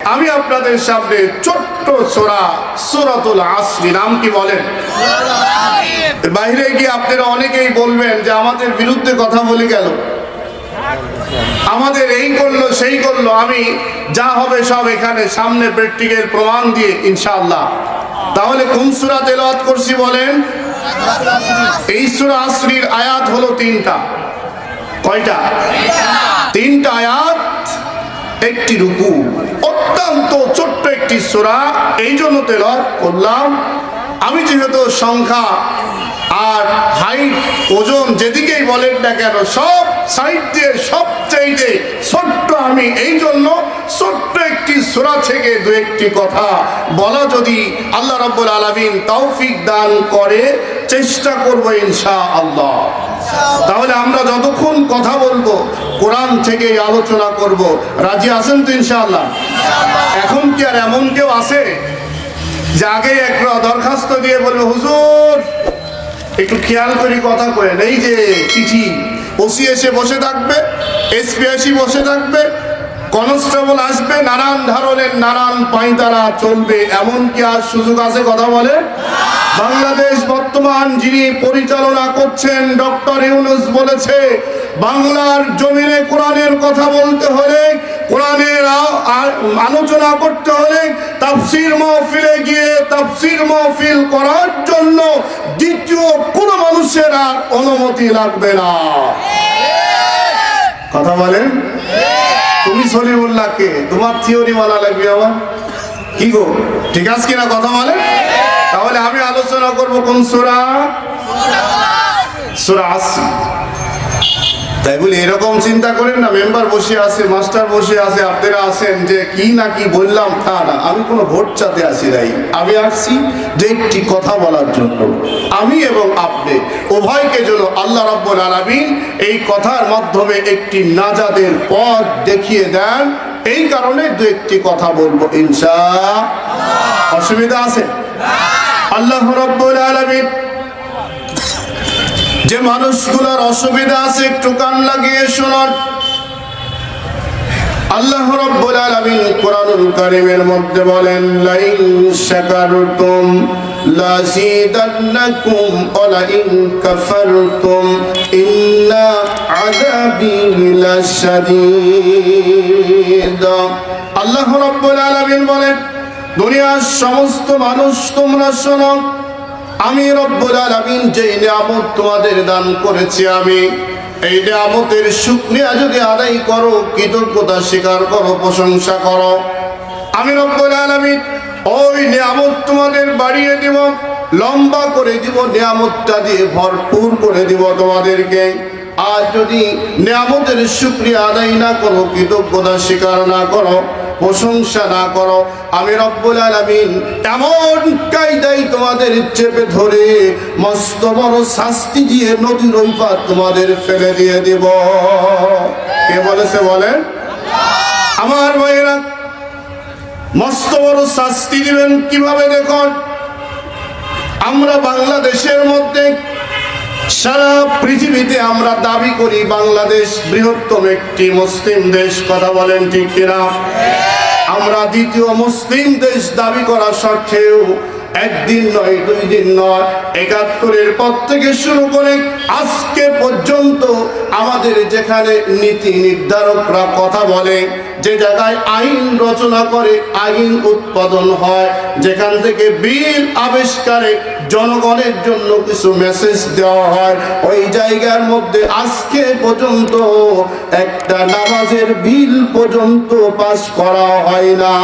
আমি আপনাদের সামনে ছোট্ট সোরা, সুরাতুল আসরি নাম কি বলেন? বাইরে গিয়ে আপনারা অনেকেই বলবেন যে আমাদের বিরুদ্ধে কথা বলে গেল। আমাদের এই করল, সেই করল, আমি যা হবে সব এখানে সামনে প্র্যাকটিক্যাল প্রমাণ দিয়ে ইনশাআল্লাহ। তাহলে কোন সুরা তেলাওয়াত করছি বলেন? এই সুরা আসরির আয়াত হলো তিনটা। কয়টা? তিনটা আয়াত একটি রুকু অত্যন্ত ছোট্ট একটি সোরা এই জন্য তেলত করলাম। আমি যেহেতু সংখ্যা আর হাইট ওজন যেদিকেই বলেন না কেন, সব সাইড দিয়ে সবচাইতে ছোট্ট আমি এই জন্য ছোট্ট একটি সোরা থেকে দু একটি কথা বলা যদি আল্লাহ রব্বুল আলমিন তৌফিক দান করে, চেষ্টা করব ইনশা আল্লাহ তাহলে আমরা যতক্ষণ কথা বলব, কোরআন থেকে আলোচনা করব। রাজি আছেন তো ইনশাআল্লাহ? এখন কি আর এমন কেউ আছে যে আগে একটা দরখাস্ত দিয়ে বলবে, হুজুর একটু খেয়াল করি কথা করেন এই যে চিঠি ওসি এসে বসে থাকবে, এসপি এসে বসে থাকবে, কনস্টেবল আসবে, নানান ধরনের নানান পাইতারা চলবে। এমন কি আর সুযোগ আছে কথা বলে? বাংলাদেশ বর্তমান যিনি পরিচালনা করছেন, ডক্টর ইউনুস বলেছে, বাংলার জমিনে কোরআনের কথা বলতে হলে কোরআনের আলোচনা করতে হলে তাফসির মহফিলে গিয়ে তাফসির মহফিল করার জন্য দ্বিতীয় কোনো মানুষের আর অনুমতি লাগবে না। কথা বলেন? তুমি সলিমুল্লাহকে, তোমার থিওরি মানা লাগবে আমার? কি গো, ঠিক আছে কিনা কথা বলে তাহলে আমি আলোচনা করব কোন সুরা? সুরা আসি। তাই বলি, এরকম চিন্তা করেন না মেম্বার বসে আছে মাস্টার বসে আছে, আপনারা আছেন যে কি না কি বললাম, তা না, আমি কোনো ভোট চাতে আসি নাই। আমি আসছি যে একটি কথা বলার জন্য। আমি এবং আপনি উভয়কে যেন আল্লাহ রাব্বুল আলামিন এই কথার মাধ্যমে একটি নাজাদের পথ দেখিয়ে দেন। এই কারণে দু একটি কথা বলব, ইনশা অসুবিধা আছে? আল্লাহ রাব্বুল আলামিন যে মানুষগুলোর অসুবিধা আছে, একটু কান লাগিয়ে শোনার। আল্লাহ রাব্বুল আলামিন কোরআনুল কারীমের মধ্যে বলেন, লাইন শাকারতুম লাযিদান্নাকুম ওয়া লাইন কাফারতুম, ইন্না আযাবি লাশাদীদ। আল্লাহ রাব্বুল আলামিন বলেন, দুনিয়ার সমস্ত মানুষ তোমরা শোনো আমি রব্বুল আলামিন যে নিয়ামত তোমাদের দান করেছি আমি, এই নিয়ামতের শুকরিয়া যদি আদায় করো, কৃতজ্ঞতা স্বীকার করো, প্রশংসা করো। আমি রব্বুল আলামিন ওই নিয়ামত তোমাদের বাড়িয়ে দিব, লম্বা করে দিব, নিয়ামতটা দিয়ে ভরপুর করে দিব তোমাদেরকে। আর যদি নিয়ামতের শুক্রিয়া আদায় না করো, কৃতজ্ঞতা স্বীকার না করো প্রশংসা না করো, আমি রব্বুল আলামিন এমন কায়দায় তোমাদের চেপে ধরে মস্ত বড় শাস্তি দিয়ে নদীর ওই পার তোমাদের ফেলে দিয়ে দেব। কে বলেছে বলেন? আমার ভাইয়েরা, মস্ত বড় শাস্তি দিবেন কীভাবে দেখুন? আমরা বাংলাদেশের মধ্যে সারা পৃথিবীতে আমরা দাবি করি বাংলাদেশ বৃহত্তম একটি মুসলিম দেশ, কথা বলেন ঠিক কিনা? আমরা দ্বিতীয় মুসলিম দেশ দাবি করা সত্ত্বেও একদিন নয়, দুই দিন নয়, একাত্তরের পর থেকে শুরু করে আজকে পর্যন্ত আমাদের যেখানে নীতি নির্ধারকরা কথা বলে, যে জায়গায় আইন রচনা করে আইন উৎপাদন হয়, যেখান থেকে বিল আবিষ্কারে জনগণের জন্য কিছু মেসেজ দেওয়া হয়, ওই জায়গার মধ্যে আজকে পর্যন্ত একটা নামাজের বিল পর্যন্ত পাস করা হয় না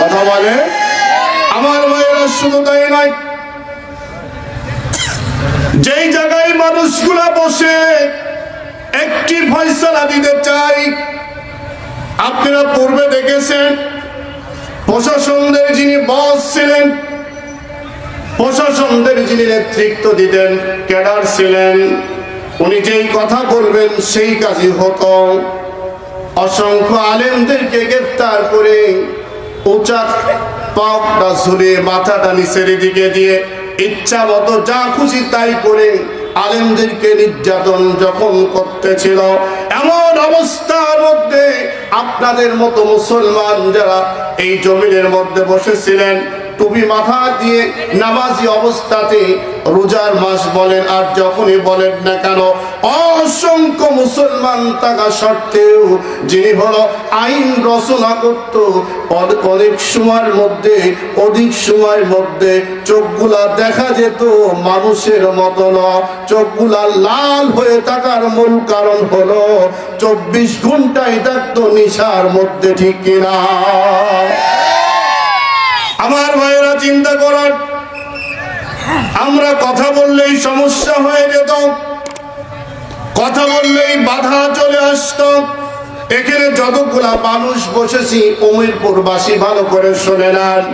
কথা বলে? আমার ভাইয়েরা শুধু তাই নয় যেই জায়গায় মানুষগুলা বসে, একটি ফয়সালা দিতে চাই। আপনারা পূর্বে দেখেছেন, প্রশাসনদের যিনি বস ছিলেন, প্রশাসনদের যিনি নেতৃত্ব দিতেন, ক্যাডার ছিলেন, উনি যেই কথা বলবেন সেই কাজই হতো অসংখ্য আলেমদেরকে গ্রেফতার করে উঁচা পাকটা ঝুলে মাথাটা নিচের দিকে দিয়ে ইচ্ছা মতো যা খুশি তাই করে আলেমদেরকে নির্যাতন যখন করতেছিল। এমন অবস্থার মধ্যে আপনাদের মতো মুসলমান যারা এই জমিনের মধ্যে বসেছিলেন টুপি মাথা দিয়ে নামাজি অবস্থাতে রোজার মাস বলেন, আর যখনই বলেন না কেন, অসংখ্য মুসলমান থাকা সত্ত্বেও যিনি হলো আইন রচনা করত অনেক সময়ের মধ্যে, অধিক সময়ের মধ্যে চোখগুলা দেখা যেত মানুষের মতো না। চোখগুলা লাল হয়ে থাকার মূল কারণ হলো চব্বিশ ঘন্টায় থাকতো নিশার মধ্যে ঠিক কিনা। আমার ভাইয়েরা চিন্তা করার। আমরা কথা বললেই সমস্যা হয়ে যেত। কথা বললেই বাধা চলে আসতো। এখানে যতগুলা মানুষ বসেছি অমিরপুরবাসী ভালো করে শুনে নেন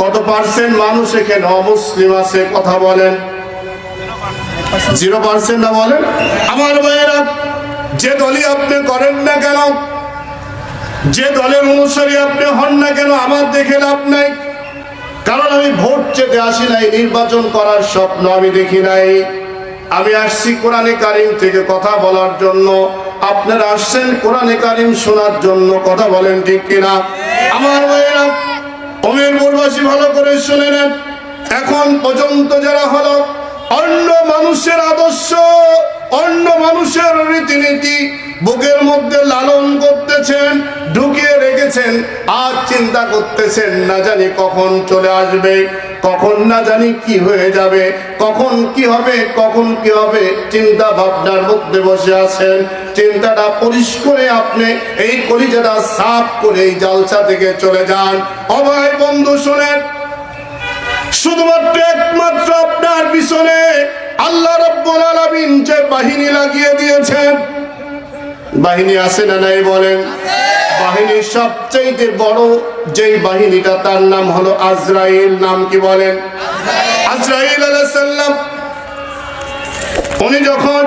কত পার্সেন্ট মানুষ এখানে অমুসলিম আছে কথা বলেন? জিরো পার্সেন্ট না বলেন? আমার ভাইয়েরা, যে দলই আপনি করেন না কেন যে দলের অনুসারী আপনি হন না কেন, আমার দেখে লাভ নাই। কারণ আমি ভোট চেতে আসি নাই, নির্বাচন করার স্বপ্ন আমি দেখি নাই। আমি আসছি কোরআনে কারিম থেকে কথা বলার জন্য। আপনারা আসছেন কোরআনে কারিম শোনার জন্য, কথা বলেন ঠিক কিনা? আমার ভাইয়েরা অমির পূর্বাসী ভালো করে শুনে নেন। এখন পর্যন্ত যারা হলো অন্য মানুষের আদর্শ অন্য মানুষের রীতিনীতি বুকের মধ্যে লালন করতেছেন, ঢুকিয়ে রেখেছেন আর চিন্তা করতেছেন, না জানি কখন চলে আসবে, কখন না জানি কি হয়ে যাবে, কখন কি হবে, কখন কি হবে, চিন্তা ভাবনার মধ্যে বসে আছেন। চিন্তাটা পরিষ্কারে আপনি এই কলিজাটা সাফ করে এই জালসা থেকে চলে যান। অভয় বন্ধু শোনেন, শুধুমাত্র একমাত্র আপনার পিছনে আল্লাহ রব্বুল আলামিন যে বাহিনী লাগিয়ে দিয়েছেন। বাহিনী আছে না নাই বলেন? বাহিনীর সবচেয়ে বড় যেই বাহিনীটা, তার নাম হলো আজরাইল। নাম কি বলেন? আজরাইল আলাইহিস সালাম। উনি যখন,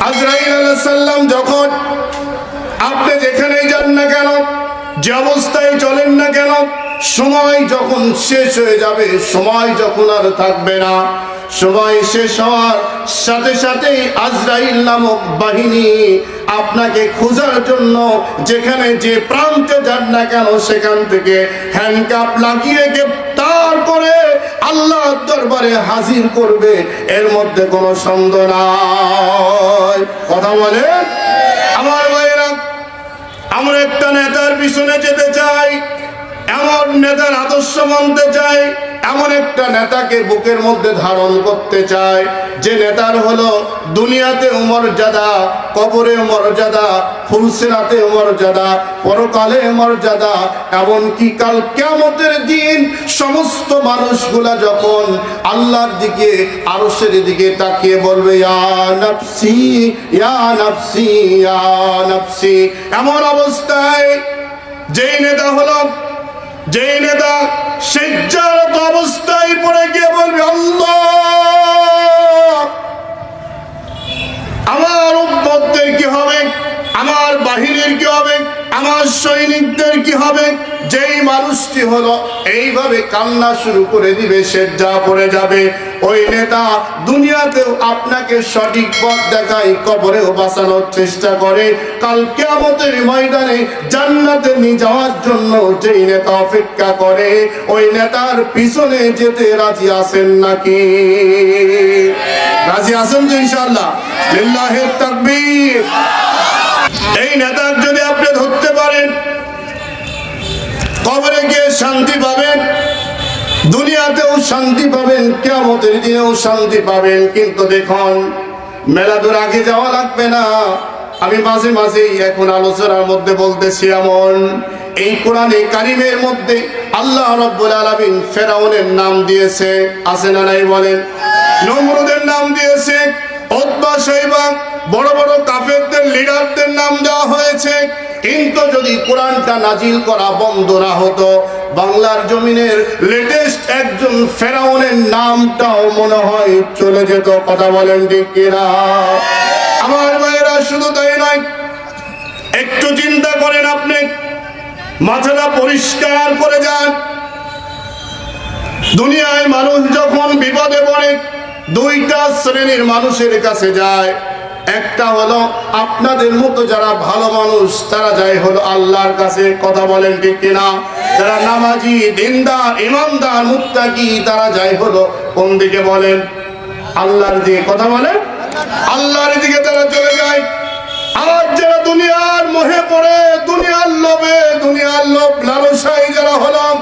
আজরাইল আলাইহিস সালাম যখন আপনি যেখানেই যান না কেন, যে অবস্থায় চলেন না কেন, সময় যখন শেষ হয়ে যাবে, সময় যখন আর থাকবে না সময় শেষ হওয়ার সাথে সাথেই আজরাইল নামক বাহিনী আপনাকে খোঁজার জন্য যেখানে যে প্রান্তে যান না কেন, সেখান থেকে হ্যান্ডকাপ লাগিয়ে গ্রেপ্তার করে আল্লাহ দরবারে হাজির করবে। এর মধ্যে কোনো সন্দেহ নাই। কথা বলে আমার ভাইয়েরা, আমরা একটা নেতার পিছনে যেতে চাই। এমন নেতার আদর্শ মানতে চাই, এমন একটা নেতাকে বুকের মধ্যে ধারণ করতে চাই, যে নেতার হলো দুনিয়াতে মর্যাদা, কবরে মর্যাদা, ফুলসেরাতে মর্যাদা, পরকালে মর্যাদা, এমনকি কাল কেমতের দিন সমস্ত মানুষগুলা যখন আল্লাহর দিকে, আরশের দিকে তাকিয়ে বলবে এমন অবস্থায় যেই নেতা হলো যেই নেতা সেজ্জারত অবস্থায় পড়ে গিয়ে বলবে আমার উম্মতদের কি হবে? আমার বাহিনীর কি হবে? আমার সৈনিকদের কি হবে? যেই মানুষটি হলো, এইভাবে কান্না শুরু করে দিবে, সে যা পড়ে যাবে। ওই নেতা দুনিয়াতেও আপনাকে সঠিক পথ দেখায়, কবরেও বাঁচানোর চেষ্টা করে। কাল কেয়ামতের ময়দানে জান্নাতে নিয়ে যাওয়ার জন্য যেই নেতা অপেক্ষা করে, ওই নেতার পিছনে যেতে রাজি আছেন নাকি? রাজি আছেন তো তাকবীর। এই নেতার শান্তি পাবেন। দুনিয়াতেও শান্তি পাবেন কেমতের দিনেও শান্তি পাবেন। কিন্তু দেখুন, মেলা দূর আগে যাওয়া লাগবে না। আমি মাঝে মাঝেই এখন আলোচনার মধ্যে বলতেছি এমন, এই কোরআনে কারিমের মধ্যে আল্লাহ রব্বুল আলামিন ফেরাউনের নাম দিয়েছে। আছে না নাই বলেন? নমরুদের নাম দিয়েছে শৈবা বড় বড় কাফেরদের, লিডারদের নাম দেওয়া হয়েছে। কিন্তু যদি কোরআনটা নাজিল করা বন্ধ না হতো, বাংলার জমিনের লেটেস্ট একজন ফেরাউনের নামটাও মনে হয় চলে যেত, কথা বলেন ঠিক কিনা? আমার ভাইয়েরা, শুধু তাই নয়, একটু চিন্তা করেন আপনি, মাথাটা পরিষ্কার করে যান। দুনিয়ায় মানুষ যখন বিপদে পড়ে, দুইটা শ্রেণির মানুষের কাছে যায়। একটা হলো আপনাদের মতো যারা ভালো মানুষ, তারা যাই হলো আল্লাহর কাছে কথা বলেন ঠিক কিনা। যারা নামাজি, দিনদার, ইমানদার, মুত্তাকি, তারা যাই হলো কোন দিকে বলেন? আল্লাহর দিকে কথা বলেন? আল্লাহর দিকে তারা চলে যায়। আর যারা দুনিয়ার মোহে পড়ে, দুনিয়ার লোভে, দুনিয়ার লোভ লালসাই যারা হলো,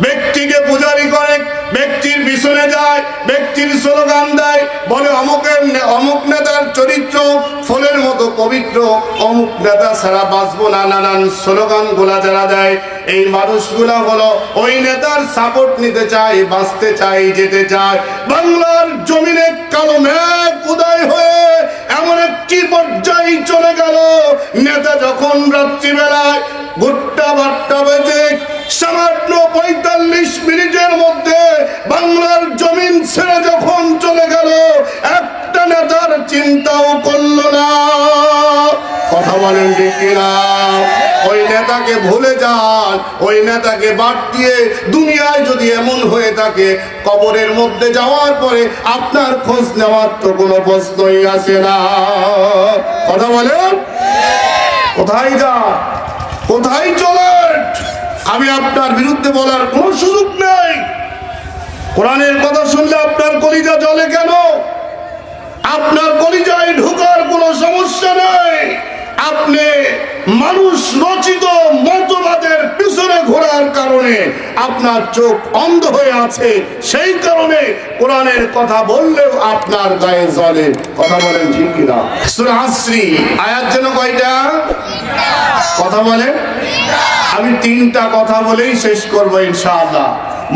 ব্যক্তিকে পূজারি করে ব্যক্তির পিছনে যায়, ব্যক্তির স্লোগান দেয়, বলে অমুকের অমুক নেতার চরিত্র ফলের মতো পবিত্র, অমুক নেতা ছাড়া বাঁচবো না, নানান স্লোগানগুলা যারা দেয়। এই মানুষগুলা হলো, ওই নেতার সাপোর্ট নিতে চায়, বাঁচতে চায়, যেতে চায়। বাংলার জমিনে কালো মেঘ উদয় হয়ে এমন একটি পর্যায়ে চলে গেল। নেতা যখন রাত্রিবেলায় ভুট্টা বাট্টা বেজে সামান্য পঁয়তাল্লিশ মিনিটের মধ্যে বাংলার জমিন ছেড়ে যখন চলে গেল, একটা নেতার চিন্তাও করল না। কথা বলেন ওই নেতাকে ভুলে যান, ওই নেতাকে বাদ দিয়ে দুনিয়ায় যদি এমন হয়ে থাকে, কবরের মধ্যে যাওয়ার পরে আপনার খোঁজ নেওয়ার তো কোনো প্রশ্নই আসে না। কথা বলেন? কোথায় যা কোথায় চলেন? আমি আপনার বিরুদ্ধে বলার কোনো সুযোগ নেই। কোরআনের কথা শুনলে আপনার কলিজা জলে কেন? আপনার কলিজায় ঢোকার কোনো সমস্যা নেই। আপনি মানুষ রচিত মতবাদের পিছনে ঘোরার কারণে আপনার চোখ অন্ধ হয়ে আছে। সেই কারণে কোরআনের কথা বললেও আপনার গায়ে জলে কথা বলেন ঠিক কিনা? সূরা আসরি আয়াত যেন কয়টা? কথা বলে আমি তিনটা কথা বলেই শেষ করব ইনশাআল্লাহ।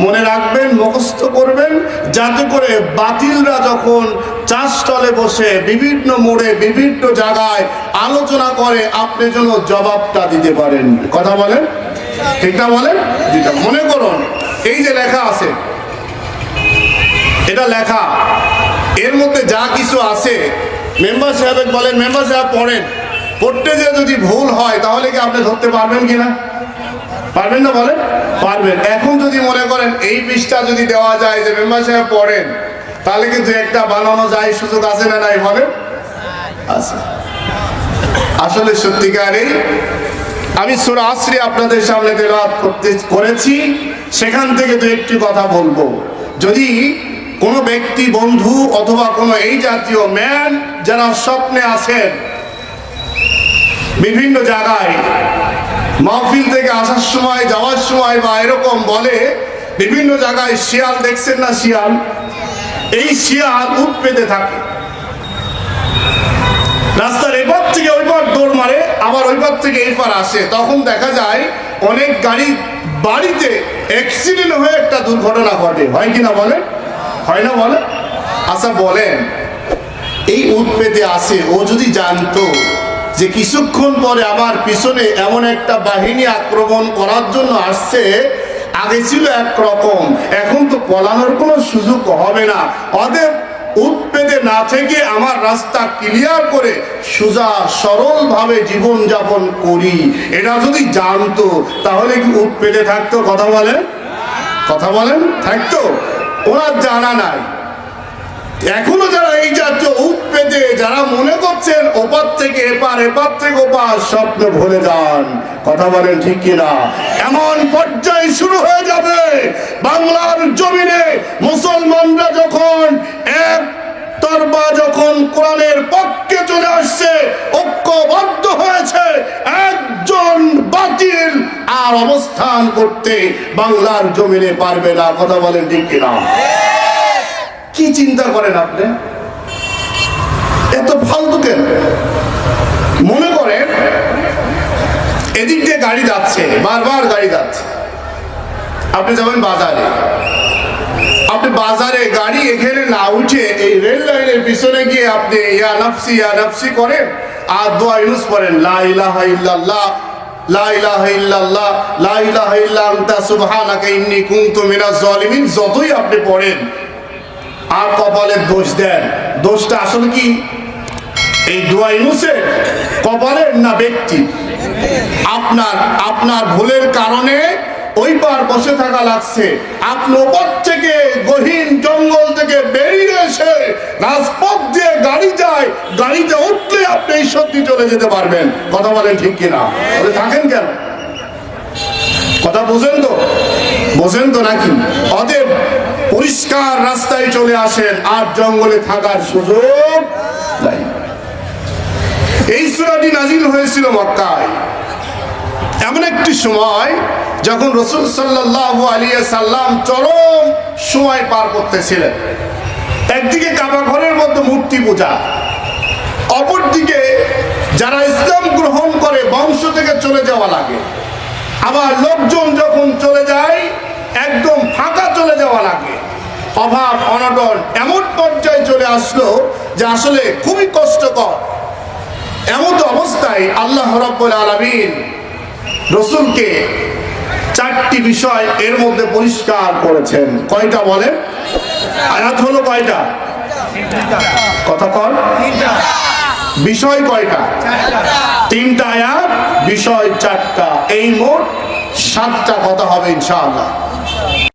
মনে রাখবেন, মুখস্থ করবেন, যাতে করে বাতিলরা যখন চাষ স্টলে বসে বিভিন্ন মোড়ে, বিভিন্ন জায়গায় আলোচনা করে, আপনি যেন জবাবটা দিতে পারেন। কথা বলেন? ঠিকটা বলেন? যেটা মনে করুন, এই যে লেখা আছে, এটা লেখা, এর মধ্যে যা কিছু আছে, মেম্বার সাহেব বলেন, মেম্বার সাহেব পড়েন, পড়তে যে যদি ভুল হয়, তাহলে কি আপনি ধরতে পারবেন কিনা? পারবেন না বলেন? পারবেন। এখন যদি মনে করেন এই পৃষ্ঠা যদি দেওয়া যায় যে মেম্বার সাহেব পড়েন, তাহলে কিন্তু একটা বানানো যায় সুযোগ আছে না নাই বলেন? আছে। আসলে সত্যিকারই আমি সুরা আশ্রী আপনাদের সামনে তেলাওয়াত করতে, করেছি, সেখান থেকে দু একটি কথা বলব। যদি কোনো ব্যক্তি, বন্ধু অথবা কোনো এই জাতীয় ম্যান যারা স্বপ্নে আছেন, বিভিন্ন জায়গায় মাহফিল থেকে আসার সময়, যাওয়ার সময় বা এরকম বলে বিভিন্ন জায়গায় শিয়াল দেখছেন না শিয়াল? এই শিয়াল উঠ পেতে থাকে। রাস্তার এপার থেকে ওই পার দৌড় মারে, আবার ওই পার থেকে এই পার আসে। তখন দেখা যায় অনেক গাড়ি বাড়িতে অ্যাক্সিডেন্ট হয়ে একটা দুর্ঘটনা ঘটে। হয় কি না বলেন? হয় না বলেন? আচ্ছা বলেন। এই উট পেতে আসে, ও যদি জানতো যে কিছুক্ষণ পরে আমার পিছনে এমন একটা বাহিনী আক্রমণ করার জন্য আসছে, আগে ছিল একরকম, এখন তো পলানোর কোনো সুযোগ হবে না। অদেব উৎপেদে না থেকে আমার রাস্তা ক্লিয়ার করে সোজা সরল ভাবে জীবন করি। এটা যদি জানতো, তাহলে কি উৎপেদে থাকতো? কথা বলেন? কথা বলেন? থাকতো? ওনার জানা নাই। এখনও যারা এই জাতীয় উৎপেদে যারা মনে করছেন ওপার থেকে এপার এপার থেকে ওপার, স্বপ্ন ভরে যান। কথা বলেন ঠিক কিনা? এমন পর্যায়ে শুরু হয়ে যাবে। বাংলার জমিনে মুসলমানরা যখন এক তরবা যখন কোরআনের পক্ষে চলে আসছে, ঐক্যবদ্ধ হয়েছে, একজন বাতিল আর অবস্থান করতে বাংলার জমিনে পারবে না। কথা বলেন ঠিক কিনা? কি চিন্তা করেন আপনি? এত ফালতু কেন? মনে করেন, এদিক দিয়ে গাড়ি যাচ্ছে, বারবার গাড়ি যাচ্ছে। আপনি যাবেন বাজারে। আপনি বাজারে গাড়ি এখানে না উঠে এই রেল লাইনের পিছনে গিয়ে আপনি ইয়া নাফসি ইয়া নাফসি করেন আর দোয়া ইউনুস পড়েন, লা ইলাহা ইল্লাল্লাহ যতই আপনি পড়েন আর কপালের দোষ দেন। দোষটা আসলে কি? এই দোয়া ইনুসের? কপালের না ব্যক্তি আপনার আপনার ভুলের কারণে ওই পার বসে থাকা লাগছে। আপনি ওপর থেকে গহীন জঙ্গল থেকে বেরিয়ে এসে রাজপথ দিয়ে গাড়ি যায়, গাড়িতে উঠলে আপনি এই সত্যি চলে যেতে পারবেন। কথা বলেন ঠিক কিনা? বলে থাকেন কেন? কথা বোঝেন তো? বোঝেন তো নাকি? অতএব পরিষ্কার রাস্তায় চলে আসেন আর জঙ্গলে থাকার সুযোগ নাই। এই সুরাটি নাজিল হয়েছিল মক্কায়। এমন একটি সময় যখন রসুল সাল্লাহ আলিয়া সাল্লাম চরম সময় পার করতেছিলেন। একদিকে কাবা ঘরের মধ্যে মূর্তি পূজা, অপরদিকে যারা ইসলাম গ্রহণ করে বংশ থেকে চলে যাওয়া লাগে। আবার লোকজন যখন চলে যায়, একদম ফাঁকা অভাব, অনটন এমন পর্যায়ে চলে আসলো যে আসলে খুবই কষ্টকর। এমন তো অবস্থায় আল্লাহ রব্বুল আলমিন রসুলকে চারটি বিষয় এর মধ্যে পরিষ্কার করেছেন। কয়টা বলেন? আয়াত হলো কয়টা? কথা কর বিষয় কয়টা? তিনটা আয়াত, বিষয় চারটা। এই মোট সাতটা কথা হবে ইনশাআল্লাহ।